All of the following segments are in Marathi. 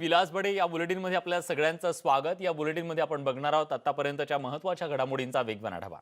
विलास बडे या बुलेटिनमध्ये आपल्या सगळ्यांचं स्वागत. या बुलेटिनमध्ये आपण बघणार आहोत आतापर्यंतच्या महत्त्वाच्या घडामोडींचा वेगवान आढावा.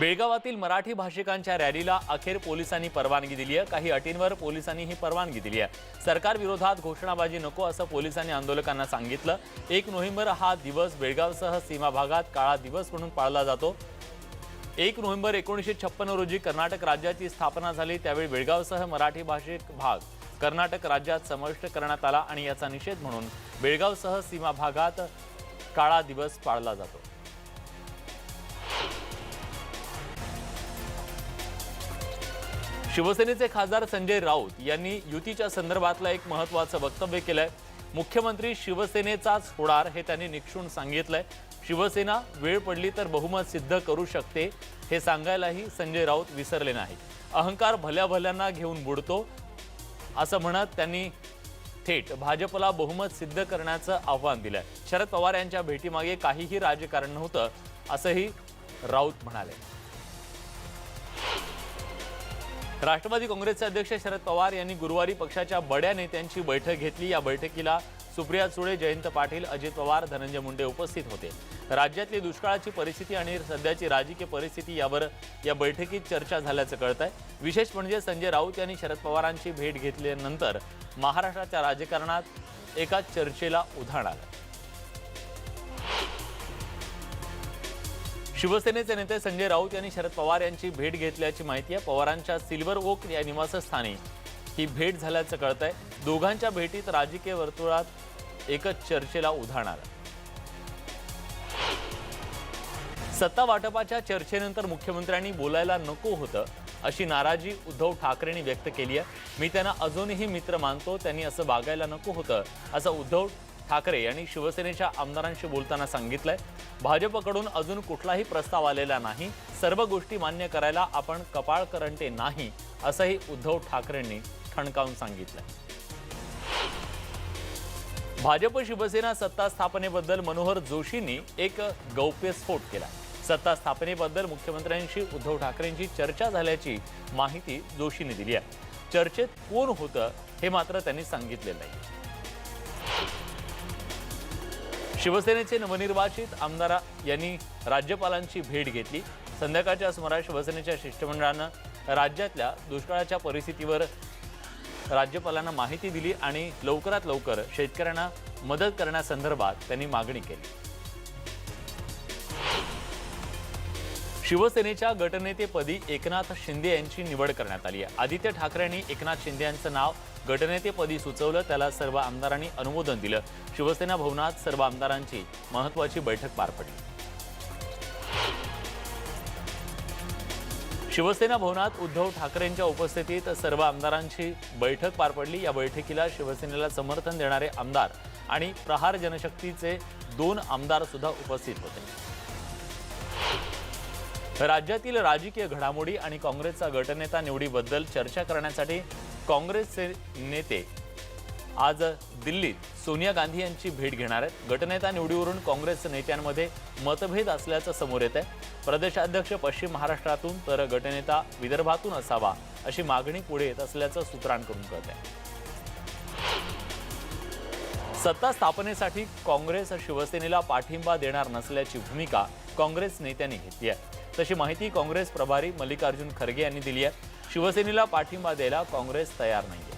बेळगावातील मराठी भाषिकांच्या रॅलीला अखेर पोलिसांनी परवानगी दिली आहे. काही अटींवर पोलिसांनी ही परवानगी दिली आहे. सरकार विरोधात घोषणाबाजी नको असं पोलिसांनी आंदोलकांना सांगितलं. एक नोव्हेंबर हा दिवस बेळगावसह सीमा भागात काळा दिवस म्हणून पाळला जातो. एक नोव्हेंबर एकोणीसशे छप्पन रोजी कर्नाटक राज्याची स्थापना झाली. त्यावेळी बेळगावसह मराठी भाषिक भाग कर्नाटक राज्यात समाविष्ट करण्यात आला आणि याचा निषेध म्हणून बेळगावसह सीमा भागात काळा दिवस पाळला जातो. शिवसेनेचे खासदार संजय राऊत यांनी युतीच्या संदर्भातलं एक महत्वाचं वक्तव्य केलंय. मुख्यमंत्री शिवसेनेचाच होणार हे त्यांनी निक्षून सांगितलंय. शिवसेना वेळ पडली तर बहुमत सिद्ध करू शकते हे सांगायलाही संजय राऊत विसरले नाही अहंकार भल्या भल्यांना घेऊन बुडतो असं म्हणत त्यांनी थेट भाजपला बहुमत सिद्ध करण्याचं आव्हान दिलंय. शरद पवार यांच्या भेटीमागे काहीही राजकारण नव्हतं असंही राऊत म्हणाले. राष्ट्रवादी काँग्रेसचे अध्यक्ष शरद पवार यांनी गुरुवारी पक्षाच्या बड्या नेत्यांची बैठक घेतली. या बैठकीला सुप्रिया सुळे जयंत पाटील अजित पवार धनंजय मुंडे उपस्थित होते. राज्यातली दुष्काळाची परिस्थिती आणि सध्याची राजकीय परिस्थिती यावर या बैठकीत चर्चा झाल्याचं कळत आहे विशेष म्हणजे संजय राऊत यांनी शरद पवारांची भेट घेतल्यानंतर महाराष्ट्राच्या राजकारणात एका चर्चेला उधाण आलं. शिवसेनेचे नेते संजय राऊत यांनी शरद पवार यांची भेट घेतल्याची माहिती आहे. पवारांच्या सिल्वर ओक या निवासस्थानी ही भेट झाल्याचं कळत आहे दोघांच्या भेटीत राजकीय वर्तुळात एकच चर्चेला उधाण आलं. सत्ता वाटपाच्या चर्चेनंतर मुख्यमंत्र्यांनी बोलायला नको होतं अशी नाराजी उद्धव ठाकरेंनी व्यक्त केली आहे. मी त्यांना अजूनही मित्र मानतो त्यांनी असं वागायला नको होतं असं उद्धव ठाकरे यांनी शिवसेनेच्या आमदारांशी बोलताना सांगितलंय. भाजपकडून अजून कुठलाही प्रस्ताव आलेला नाही सर्व गोष्टी मान्य करायला आपण कपाळ करंटे नाही असंही उद्धव ठाकरेंनी ठणकावून सांगितलंय. भाजप शिवसेना सत्ता स्थापनेबद्दल मनोहर जोशींनी एक गौप्यस्फोट केला. सत्ता स्थापनेबद्दल मुख्यमंत्र्यांशी उद्धव ठाकरेंची चर्चा झाल्याची माहिती जोशींनी दिली आहे. चर्चेत कोण होतं हे मात्र त्यांनी सांगितलेलं नाही. शिवसेनेचे नवनिर्वाचित आमदार यांनी राज्यपालांची भेट घेतली. संध्याकाळच्या सुमारास शिवसेनेच्या शिष्टमंडळानं राज्यातल्या दुष्काळाच्या परिस्थितीवर राज्यपालांना माहिती दिली आणि लवकरात लवकर शेतकऱ्यांना मदत करण्यासंदर्भात त्यांनी मागणी केली. शिवसेनेच्या गटनेतेपदी एकनाथ शिंदे यांची निवड करण्यात आली आहे. आदित्य ठाकरेंनी एकनाथ शिंदे यांचं नाव गटनेतेपदी सुचवलं त्याला सर्व आमदारांनी अनुमोदन दिलं. शिवसेना भवनात सर्व आमदारांची महत्वाची बैठक पार पडली. शिवसेना भवनात उद्धव ठाकरेंच्या उपस्थितीत सर्व आमदारांची बैठक पार पडली. या बैठकीला शिवसेनेला समर्थन देणारे आमदार आणि प्रहार जनशक्तीचे दोन आमदार सुद्धा उपस्थित होते. राज्यातील राजकीय घडामोडी आणि काँग्रेसचा गटनेता निवडीबद्दल चर्चा करण्यासाठी काँग्रेसचे नेते आज दिल्लीत सोनिया गांधी यांची भेट घेणार आहेत. गटनेता निवडीवरून काँग्रेस नेत्यांमध्ये मतभेद असल्याचं समोर येत आहे प्रदेशाध्यक्ष पश्चिम महाराष्ट्रातून तर गटनेता विदर्भातून असावा अशी मागणी पुढे येत असल्याचं सूत्रांकडून कळत आहे सत्ता स्थापनेसाठी काँग्रेस शिवसेनेला पाठिंबा देणार नसल्याची भूमिका काँग्रेस नेत्यांनी घेतली आहे. तशी माहिती काँग्रेस प्रभारी मल्लिकार्जुन खरगे यांनी दिली आहे. शिवसेनेला पाठिंबा द्यायला काँग्रेस तयार नाहीये.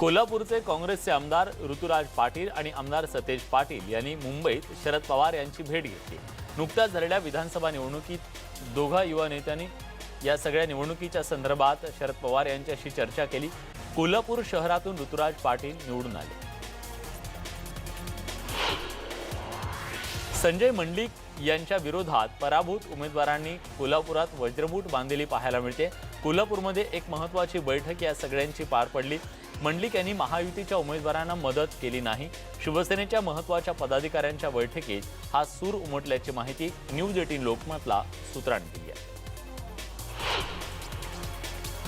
कोल्हापूरचे काँग्रेसचे आमदार ऋतुराज पाटील आणि आमदार सतेज पाटील यांनी मुंबईत शरद पवार यांची भेट घेतली. नुकत्याच झालेल्या विधानसभा निवडणुकीत दोघा युवा नेत्यांनी या सगळ्या निवडणुकीच्या संदर्भात शरद पवार यांच्याशी चर्चा केली. कोल्हापूर शहरातून ऋतुराज पाटील निवडून आले. संजय मंडलिक यांच्या विरोधात पराभूत उमेदवारांनी कोल्हापुरात वज्रबूट बांधलेली पाहायला मिळते. कोल्हापूरमध्ये एक महत्त्वाची बैठक या सगळ्यांची पार पडली. मंडलिक यांनी महायुतीच्या उमेदवारांना मदत केली नाही. शिवसेनेच्या महत्त्वाच्या पदाधिकाऱ्यांच्या बैठकीत हा सूर उमटल्याची माहिती न्यूज एटीन लोकमतला सूत्रांनी दिली आहे.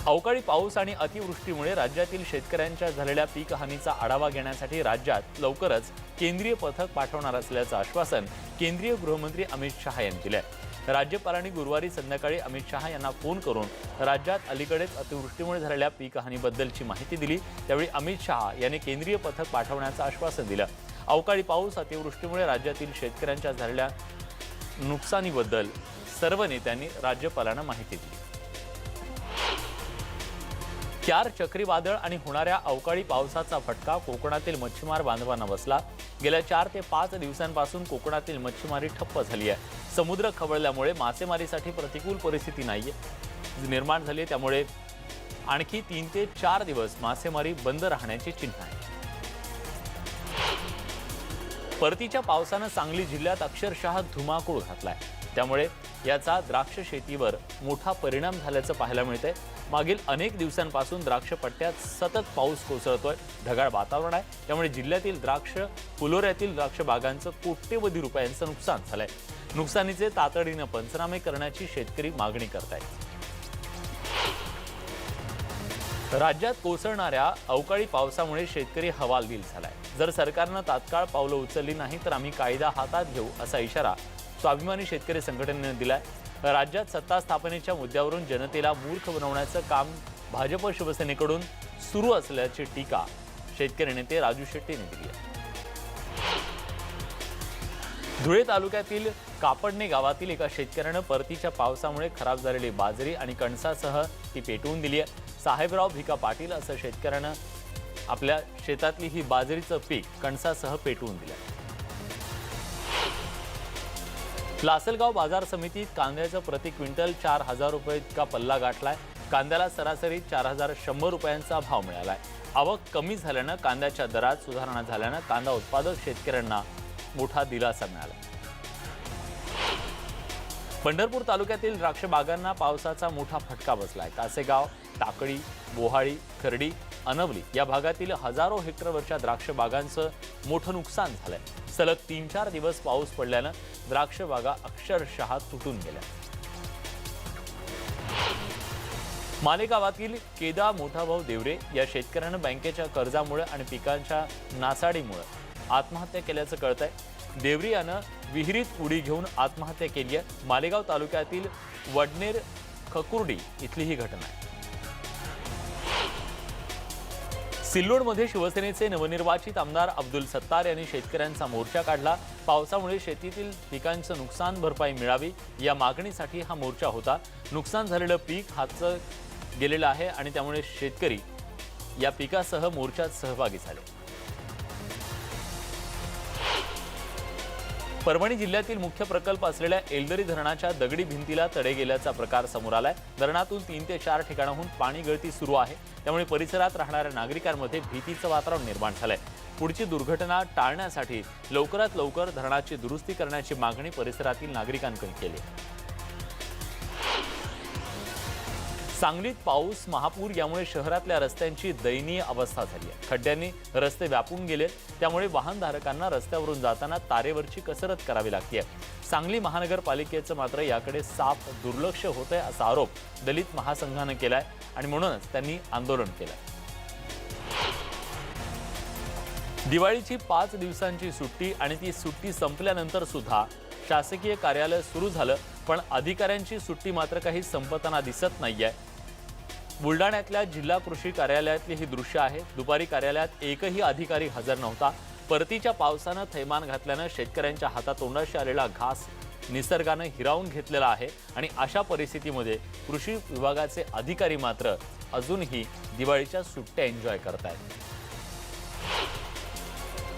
अवकाळी पाऊस आणि अतिवृष्टीमुळे राज्यातील शेतकऱ्यांच्या झालेल्या पीक हानीचा आढावा घेण्यासाठी राज्यात लवकरच केंद्रीय पथक पाठवणार असल्याचं आश्वासन केंद्रीय गृहमंत्री अमित शहा यांनी दिलं आहे राज्यपालांनी गुरुवारी संध्याकाळी अमित शहा यांना फोन करून राज्यात अलीकडेच अतिवृष्टीमुळे झालेल्या पीक हानीबद्दलची माहिती दिली. त्यावेळी अमित शहा यांनी केंद्रीय पथक पाठवण्याचं आश्वासन दिलं. अवकाळी पाऊस अतिवृष्टीमुळे राज्यातील शेतकऱ्यांच्या झालेल्या नुकसानीबद्दल सर्व नेत्यांनी राज्यपालांना माहिती दिली. क्यार चक्रीवादळ आणि होणाऱ्या अवकाळी पावसाचा फटका कोकणातील मच्छीमार बांधवांना बसला. गेल्या चार ते पाच दिवसांपासून कोकणातील मच्छीमारी ठप्प झाली आहे. समुद्र खवळल्यामुळे मासेमारीसाठी प्रतिकूल परिस्थिती नाहीये. निर्माण झाली आहे त्यामुळे आणखी तीन ते चार दिवस मासेमारी बंद राहण्याची चिन्ह आहे. परतीच्या पावसानं सांगली जिल्ह्यात अक्षरशः धुमाकूळ घातलाय. त्यामुळे याचा द्राक्ष शेतीवर मोठा परिणाम झाल्याचं पाहायला मिळतंय. मागील अनेक दिवसांपासून द्राक्ष पट्ट्यात सतत पाऊस कोसळतोय ढगाळ वातावरण आहे. त्यामुळे जिल्ह्यातील द्राक्ष फुलोऱ्यातील द्राक्ष बागांचं कोट्यवधी रुपयांचं नुकसान झालंय. नुकसानीचे तातडीनं पंचनामे करण्याची शेतकरी मागणी करतायत. राज्यात कोसळणाऱ्या अवकाळी पावसामुळे शेतकरी हवालदिल झालाय. जर सरकारनं तात्काळ पावलं उचलली नाही तर आम्ही कायदा हातात घेऊ असा इशारा स्वाभिमानी शेतकरी संघटनेने दिलाय. राज्यात सत्ता स्थापनेच्या मुद्द्यावरून जनतेला मूर्ख बनवण्याचं काम भाजप शिवसेनेकडून सुरू असल्याची टीका शेतकरी नेते राजू शेट्टी यांनी दिली आहे. धुळे तालुक्यातील कापडणे गावातील एका शेतकऱ्यानं परतीच्या पावसामुळे खराब झालेली बाजरी आणि कणसासह ती पेटवून दिली आहे. साहेबराव भिका पाटील असं शेतकऱ्यानं आपल्या शेतातली ही बाजरीचं पीक कणसासह पेटवून दिलं लासलगाव बाजार समितीत कांद्याचं प्रति क्विंटल चार हजार रुपये इतका पल्ला गाठलाय. कांद्याला सरासरी चार हजार शंभर रुपयांचा भाव मिळाला आहे आवक कमी झाल्यानं कांद्याच्या दरात सुधारणा झाल्यानं कांदा उत्पादक शेतकऱ्यांना मोठा दिलासा मिळाला. पंढरपूर तालुक्यातील द्राक्ष बागांना पावसाचा मोठा फटका बसलाय. कासेगाव टाकळी बोहाळी खर्डी अनवली या भागातील हजारो हेक्टरवरच्या द्राक्ष बागांचं मोठं नुकसान झालंय. सलग तीन चार दिवस पाऊस पडल्यानं द्राक्ष बागा अक्षरशः तुटून गेल्या. मालेगावातील केदा मोठाभाऊ देवरे या शेतकऱ्यानं बँकेच्या कर्जामुळे आणि पिकांच्या नासाडीमुळे आत्महत्या केल्याचं कळत आहे देवरी यानं विहिरीत उडी घेऊन आत्महत्या केली आहे मालेगाव तालुक्यातील वडनेर खकुर्डी इथली ही घटना आहे. सिल्लोडमध्ये शिवसेनेचे नवनिर्वाचित आमदार अब्दुल सत्तार यांनी शेतकऱ्यांचा मोर्चा काढला. पावसामुळे शेतीतील पिकांचं नुकसान भरपाई मिळावी या मागणीसाठी हा मोर्चा होता. नुकसान झालेलं पीक हातचं गेलेलं आहे आणि त्यामुळे शेतकरी या पिकासह मोर्चात सहभागी झाले. परभणी जिल्ह्यातील मुख्य प्रकल्प असलेल्या एलदरी धरणाच्या दगडी भिंतीला तडे गेल्याचा प्रकार समोर आलाय. धरणातून तीन ते चार ठिकाणाहून पाणी गळती सुरू आहे. त्यामुळे परिसरात राहणाऱ्या नागरिकांमध्ये भीतीचं वातावरण निर्माण झालंय. पुढची दुर्घटना टाळण्यासाठी लवकरात लवकर धरणाची दुरुस्ती करण्याची मागणी परिसरातील नागरिकांकडे केली सांगलीत पाऊस महापूर यामुळे शहरातल्या रस्त्यांची दयनीय अवस्था झाली आहे. खड्ड्यांनी रस्ते व्यापून गेले त्यामुळे वाहनधारकांना रस्त्यावरून जाताना तारेवरची कसरत करावी लागते. सांगली महानगरपालिकेचं मात्र याकडे साफ दुर्लक्ष होत आहे असा आरोप दलित महासंघानं केलाय आणि म्हणूनच त्यांनी आंदोलन केलंय. दिवाळीची पाच दिवसांची सुट्टी आणि ती सुट्टी संपल्यानंतर सुद्धा शासकीय कार्यालय सुरू झालं पण अधिकाऱ्यांची सुट्टी मात्र काही संपताना दिसत नाही आहे बुलडाण्यातल्या जिल्हा कृषी कार्यालयातली ही दृश्य आहे. दुपारी कार्यालयात एकही अधिकारी हजर नव्हता. परतीच्या पावसानं थैमान घातल्यानं शेतकऱ्यांच्या हातातोंडाशी आलेला घास निसर्गानं हिरावून घेतलेला आहे आणि अशा परिस्थितीमध्ये कृषी विभागाचे अधिकारी मात्र अजूनही दिवाळीच्या सुट्ट्या एन्जॉय करतायत.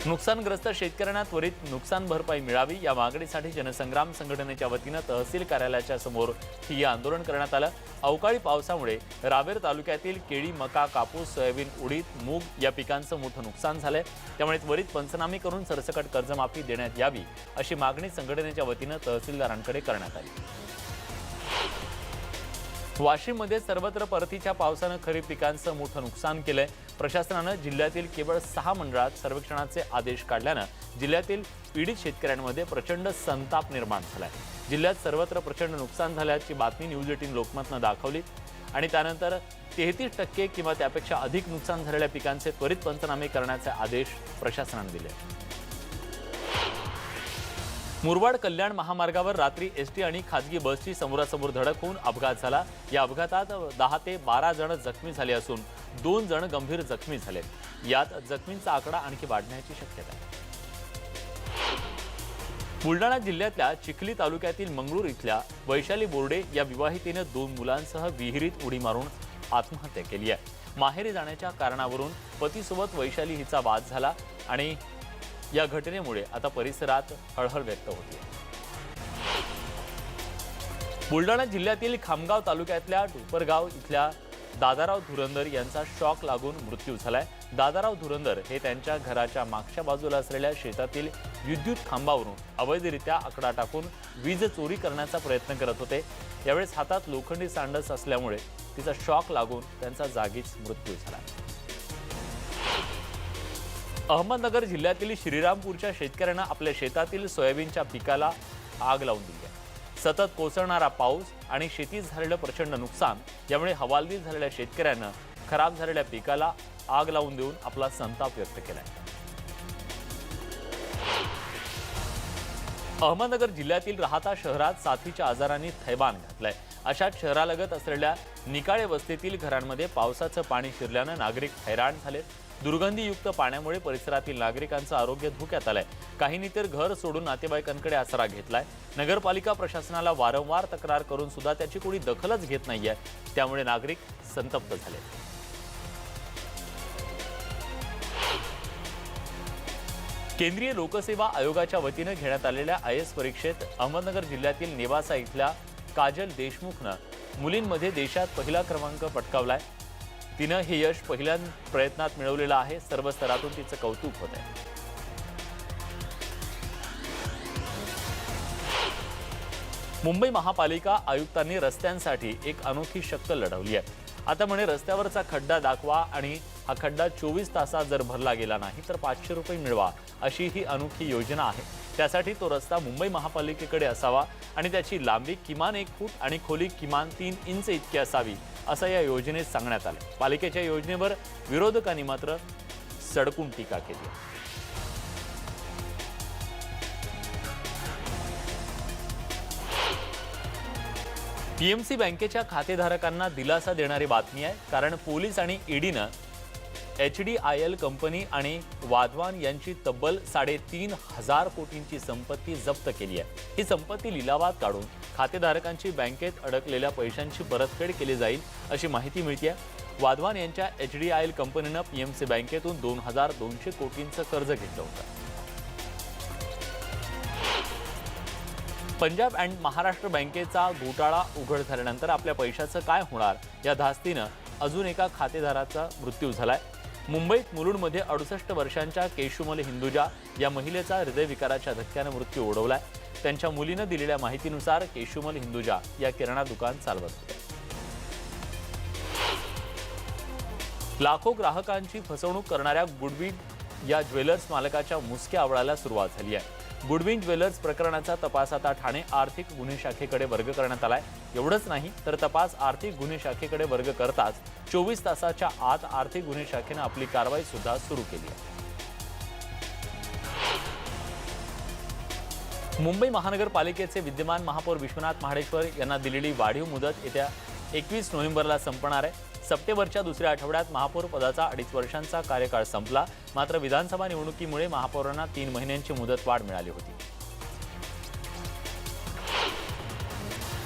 नुकसानग्रस्त शेतकऱ्यांना त्वरित नुकसान भरपाई मिळावी या मागणीसाठी जनसंग्राम संघटनेच्या वतीनं तहसील कार्यालयाच्या समोर ठिय्या आंदोलन करण्यात आलं. अवकाळी पावसामुळे रावेर तालुक्यातील केळी मका कापूस सोयाबीन उडीद मूग या पिकांचं मोठं नुकसान झालंय. त्यामुळे त्वरित पंचनामे करून सरसकट कर्जमाफी देण्यात यावी अशी मागणी संघटनेच्या वतीनं तहसीलदारांकडे करण्यात आली. वाशिममध्ये सर्वत्र परतीच्या पावसानं खरीप पिकांचं मोठं नुकसान केलंय. प्रशासनानं जिल्ह्यातील केवळ सहा मंडळात सर्वेक्षणाचे आदेश काढल्यानं जिल्ह्यातील पीडित शेतकऱ्यांमध्ये प्रचंड संताप निर्माण झालाय. जिल्ह्यात सर्वत्र प्रचंड नुकसान झाल्याची बातमी न्यूज एटीन लोकमतनं दाखवली आणि त्यानंतर तेहतीस टक्के किंवा त्यापेक्षा अधिक नुकसान झालेल्या पिकांचे त्वरित पंचनामे करण्याचे आदेश प्रशासनानं दिले. मुरबाड कल्याण महामार्गावर रात्री एस टी आणि खाजगी बसची समोरासमोर धडक होऊन अपघात झाला. या अपघातात दहा ते बारा जण जखमी झाले असून दोन जण गंभीर जखमी झाले. यात जखमींचा आकडा आणखी वाढण्याची शक्यता आहे. बुलढाणा जिल्ह्यातल्या चिखली तालुक्यातील मंगळूर इथल्या वैशाली बोर्डे या विवाहितेनं दोन मुलांसह विहिरीत उडी मारून आत्महत्या केली आहे. माहेरी जाण्याच्या कारणावरून पतीसोबत वैशाली हिचा वाद झाला आणि या घटनेमुळे आता परिसरात हळहळ व्यक्त होती बुलढाणा जिल्ह्यातील खामगाव तालुक्यातल्या डोपरगाव इथल्या दादाराव धुरंदर यांचा शॉक लागून मृत्यू झालाय. दादाराव धुरंदर हे त्यांच्या घराच्या मागच्या बाजूला असलेल्या शेतातील विद्युत खांबावरून अवैधरित्या आकडा टाकून वीज चोरी करण्याचा प्रयत्न करत होते. यावेळेस हातात लोखंडी सांडस असल्यामुळे तिचा शॉक लागून त्यांचा जागीच मृत्यू झाला. अहमदनगर जिल्ह्यातील श्रीरामपूरच्या शेतकऱ्यांना आपल्या शेतातील सोयाबीनच्या पिकाला आग लावून दिली आहे. सतत कोसळणारा पाऊस आणि शेतीत झालेलं प्रचंड नुकसान यामुळे हवालदिल झालेल्या शेतकऱ्यानं खराब झालेल्या पिकाला आग लावून देऊन आपला संताप व्यक्त केलाय. अहमदनगर जिल्ह्यातील राहता शहरात साथीच्या आजारांनी थैबान घातलंय. अशाच शहरालगत असलेल्या निकाळे वस्तीतील घरांमध्ये पावसाचं पाणी शिरल्यानं नागरिक हैराण झालेत. दुर्गंधीयुक्त पाण्यामुळे परिसरातील नागरिकांचं आरोग्य धोक्यात आलंय. काहींनी तर घर सोडून नातेवाईकांकडे आसरा घेतलाय. नगरपालिका प्रशासनाला वारंवार तक्रार करून सुद्धा त्याची कोणी दखलच घेत नाहीये. त्यामुळे नागरिक संतप्त झाले. केंद्रीय लोकसेवा आयोगाच्या वतीनं घेण्यात आलेल्या आय एस परीक्षेत अहमदनगर जिल्ह्यातील नेवासा इथल्या काजल देशमुखनं मुलींमध्ये देशात पहिला क्रमांक पटकावलाय. तिनं हे यश पहिल्या प्रयत्नात मिळवलेलं आहे. सर्व स्तरातून तिचं कौतुक होत आहे. मुंबई महापालिका आयुक्तांनी रस्त्यांसाठी एक अनोखी शक्कल लढवली आहे. आता म्हणे रस्त्यावरचा खड्डा दाखवा आणि हा खड्डा चोवीस तासात जर भरला गेला नाही तर पाचशे रुपये मिळवा अशी ही अनोखी योजना आहे. त्यासाठी तो रस्ता मुंबई महापालिकेकडे असावा आणि त्याची लांबी किमान एक फूट आणि खोली किमान तीन इंच इतकी असावी असं या योजनेत सांगण्यात आलं. पालिकेच्या योजनेवर विरोधकांनी मात्र सडकून टीका केली. पीएमसी बँकेच्या खातेधारकांना दिलासा देणारी बातमी आहे. कारण पोलीस आणि ईडीनं H D I L company आणि वाधवान यांची तब्बल साडेतीन हजार कोटींची संपत्ती जप्त केली आहे. ही संपत्ती लिलावात काढून खातेधारकांची बँकेत अडकलेल्या पैशांची परतफेड केली जाईल अशी माहिती मिळते वाधवान यांच्या एच डी आय एल कंपनीनं पीएमसी बँकेतून दोन हजार दोनशे कोटींचं कर्ज घेतलं होतं. पंजाब अँड महाराष्ट्र बँकेचा घोटाळा उघड झाल्यानंतर आपल्या पैशाचं काय होणार? या धास्तीनं अजून एका खातेदाराचा मृत्यू झालाय. मुंबईत मुलुंडमध्ये अडुसष्ट वर्षांच्या केशुमल हिंदुजा या महिलेचा हृदयविकाराच्या धक्क्यानं मृत्यू ओढवलाय. त्यांच्या मुलीनं दिलेल्या माहितीनुसार केशुमल हिंदुजा या किराणा दुकान चालवत. होत्या लाखो ग्राहकांची फसवणूक करणाऱ्या गुडविन या ज्वेलर्स मालकाच्या मुसक्या आवळाला सुरुवात झाली आहे. गुडविन ज्वेलर्स प्रकरणाचा तपास आता ठाणे आर्थिक गुन्हे शाखेकडे वर्ग करण्यात आलाय. एवढंच नाही तर तपास आर्थिक गुन्हे शाखेकडे वर्ग करताच चोवीस तासाच्या आत आर्थिक गुन्हे शाखेनं आपली कारवाई सुद्धा सुरू केली आहे. मुंबई महानगरपालिकेचे विद्यमान महापौर विश्वनाथ महाडेश्वर यांना दिलेली वाढीव मुदत येत्या एकवीस नोव्हेंबरला संपणार आहे. सप्टेंबरच्या दुसऱ्या आठवड्यात महापौर पदाचा अडीच वर्षांचा कार्यकाळ संपला. मात्र विधानसभा निवडणुकीमुळे महापौरांना तीन महिन्यांची मुदत वाढ मिळाली होती.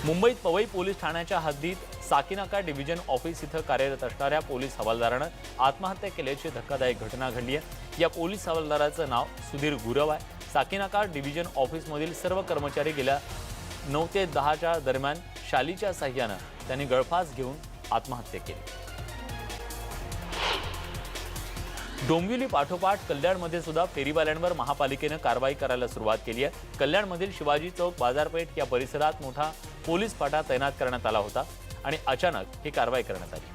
मुंबईत पवई पोलीस ठाण्याच्या हद्दीत साकीनाका डिव्हिजन ऑफिस इथं कार्यरत असणाऱ्या पोलीस हवालदारानं आत्महत्या केल्याची धक्कादायक घटना घडली आहे. या पोलीस हवालदाराचं नाव सुधीर गुरव आहे. साकीनाका डिव्हिजन ऑफिसमधील सर्व कर्मचारी गेल्या नऊ ते दहाच्या दरम्यान शालीच्या साह्यानं त्यांनी गळफास घेऊन आत्महत्या केली. डोंबिवली पाठोपाठ कल्याणमध्ये सुद्धा फेरीवाल्यांवर महापालिकेनं कारवाई करायला सुरुवात केली आहे. कल्याणमधील शिवाजी चौक बाजारपेठ या परिसरात मोठा पोलीस फाटा तैनात करण्यात आला होता आणि अचानक ही कारवाई करण्यात आली.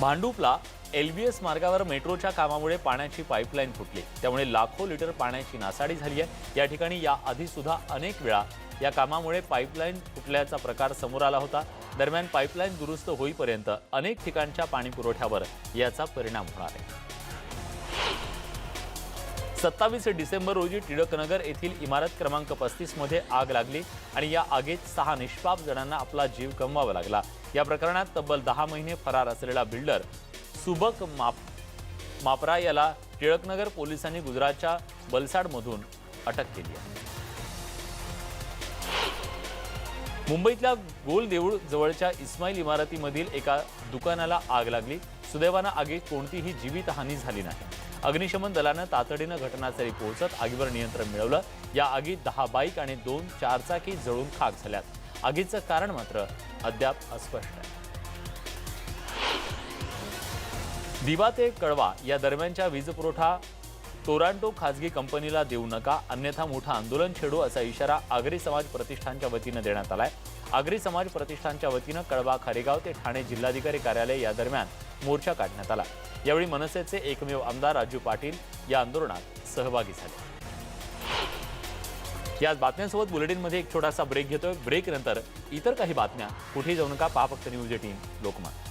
भांडूपला एलबीएस मार्गावर मेट्रोच्या कामामुळे पाण्याची पाईपलाईन फुटली. त्यामुळे लाखो लिटर पाण्याची नासाडी झाली आहे. या ठिकाणी या आधी सुद्धा अनेक वेळा या कामामुळे पाईपलाईन फुटल्याचा प्रकार समोर आला होता. दरम्यान पाईपलाईन दुरुस्त होईपर्यंत अनेक ठिकाणच्या पाणीपुरवठ्यावर याचा परिणाम होणार आहे. सत्तावीस डिसेंबर रोजी टिळकनगर येथील इमारत क्रमांक पस्तीसमध्ये आग लागली आणि या आगीत सहा निष्पाप जणांना आपला जीव गमवावा लागला. या प्रकरणात तब्बल दहा महिने फरार असलेला बिल्डर सुबक माप मापरा याला टिळकनगर पोलिसांनी गुजरातच्या बलसाडमधून अटक केली आहे. मुंबईतल्या गोल देऊळ जवळच्या इस्माईल इमारतीमधील एका दुकानाला आग लागली. सुदैवानं आगीत कोणतीही जीवितहानी झाली नाही. अग्निशमन दलानं तातडीनं घटनास्थळी पोहोचत आगीवर नियंत्रण मिळवलं. या आगीत दहा बाईक आणि दोन चारचाकी जळून खाक झाल्यात. आगीचं कारण मात्र अद्याप अस्पष्ट आहे. दिवा ते कळवा या दरम्यानच्या वीजपुरवठा टोरांटो खाजगी कंपनीला देऊ नका अन्यथा मोठं आंदोलन छेडू असा इशारा आगरी समाज प्रतिष्ठानच्या वतीनं देण्यात आलाय. आगरी समाज प्रतिष्ठानच्या वतीनं कळवा खारेगाव ते ठाणे जिल्हाधिकारी कार्यालय या दरम्यान मोर्चा काढण्यात आला. यावेळी मनसेचे एकमेव आमदार राजू पाटील या आंदोलनात सहभागी झाले. या बातम्यांसोबत बुलेटिनमध्ये एक छोटासा ब्रेक घेतोय. ब्रेक नंतर इतर काही बातम्या. कुठे जाऊ नका पहा फक्त न्यूज एटीन लोकमत.